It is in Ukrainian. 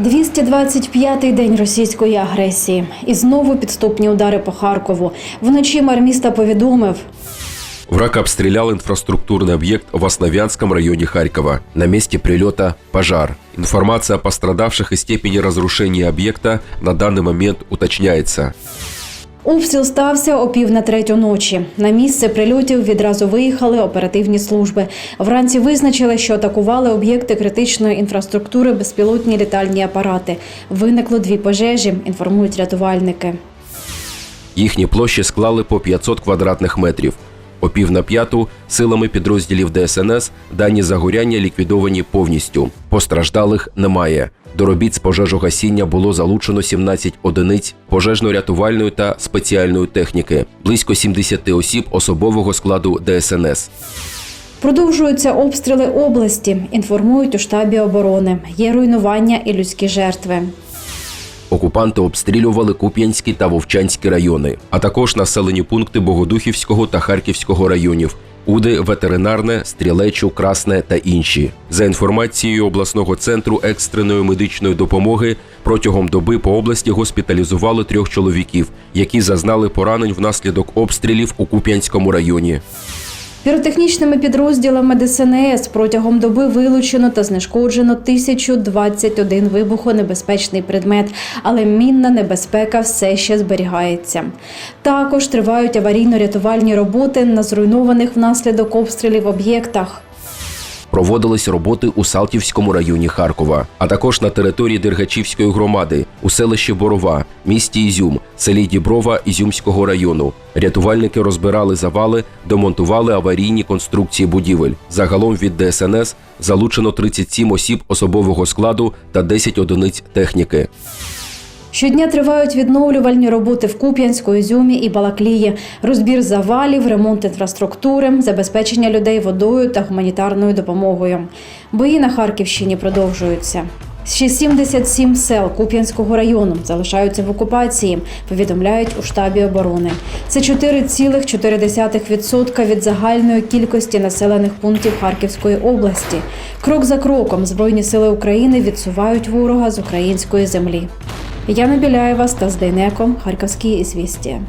225-й день російської агресії. І знову підступні удари по Харкову. Вночі мер міста повідомив, Враг обстрелял инфраструктурный объект в Основянском районе Харькова. На месте прилета пожар. Информация о пострадавших и степени разрушения объекта на данный момент уточняется. обстріл стався о пів на третю ночі. На місце прильотів відразу виїхали оперативні служби. Вранці визначили, що атакували об'єкти критичної інфраструктури, безпілотні літальні апарати. Виникло дві пожежі, інформують рятувальники. Їхні площі склали по 500 квадратних метрів. О пів на п'яту силами підрозділів ДСНС дані загоряння ліквідовані повністю. Постраждалих немає. До робіт з пожежогасіння було залучено 17 одиниць пожежно-рятувальної та спеціальної техніки, близько 70 осіб особового складу ДСНС. Продовжуються обстріли області. Інформують у штабі оборони. Є руйнування і людські жертви. Окупанти обстрілювали Куп'янський та Вовчанський райони, а також населені пункти Богодухівського та Харківського районів. Уди, ветеринарне, стрілечу, красне та інші. За інформацією обласного центру екстреної медичної допомоги, протягом доби по області госпіталізували трьох чоловіків, які зазнали поранень внаслідок обстрілів у Куп'янському районі. Піротехнічними підрозділами ДСНС протягом доби вилучено та знешкоджено 1021 вибухонебезпечний предмет, але мінна небезпека все ще зберігається. Також тривають аварійно-рятувальні роботи на зруйнованих внаслідок обстрілів об'єктах. Проводились роботи у Салтівському районі Харкова, а також на території Дергачівської громади у селищі Борова, місті Ізюм, селі Діброва Ізюмського району. Рятувальники розбирали завали, демонтували аварійні конструкції будівель. Загалом від ДСНС залучено 37 осіб особового складу та 10 одиниць техніки. Щодня тривають відновлювальні роботи в Куп'янську, Ізюмі і Балаклії, розбір завалів, ремонт інфраструктури, забезпечення людей водою та гуманітарною допомогою. Бої на Харківщині продовжуються. Ще 77 сел Куп'янського району залишаються в окупації, повідомляють у штабі оборони. Це 4,4% від загальної кількості населених пунктів Харківської області. Крок за кроком Збройні сили України відсувають ворога з української землі. Яна Біляєва, Стас Дейнеко, Харківські ізвістія.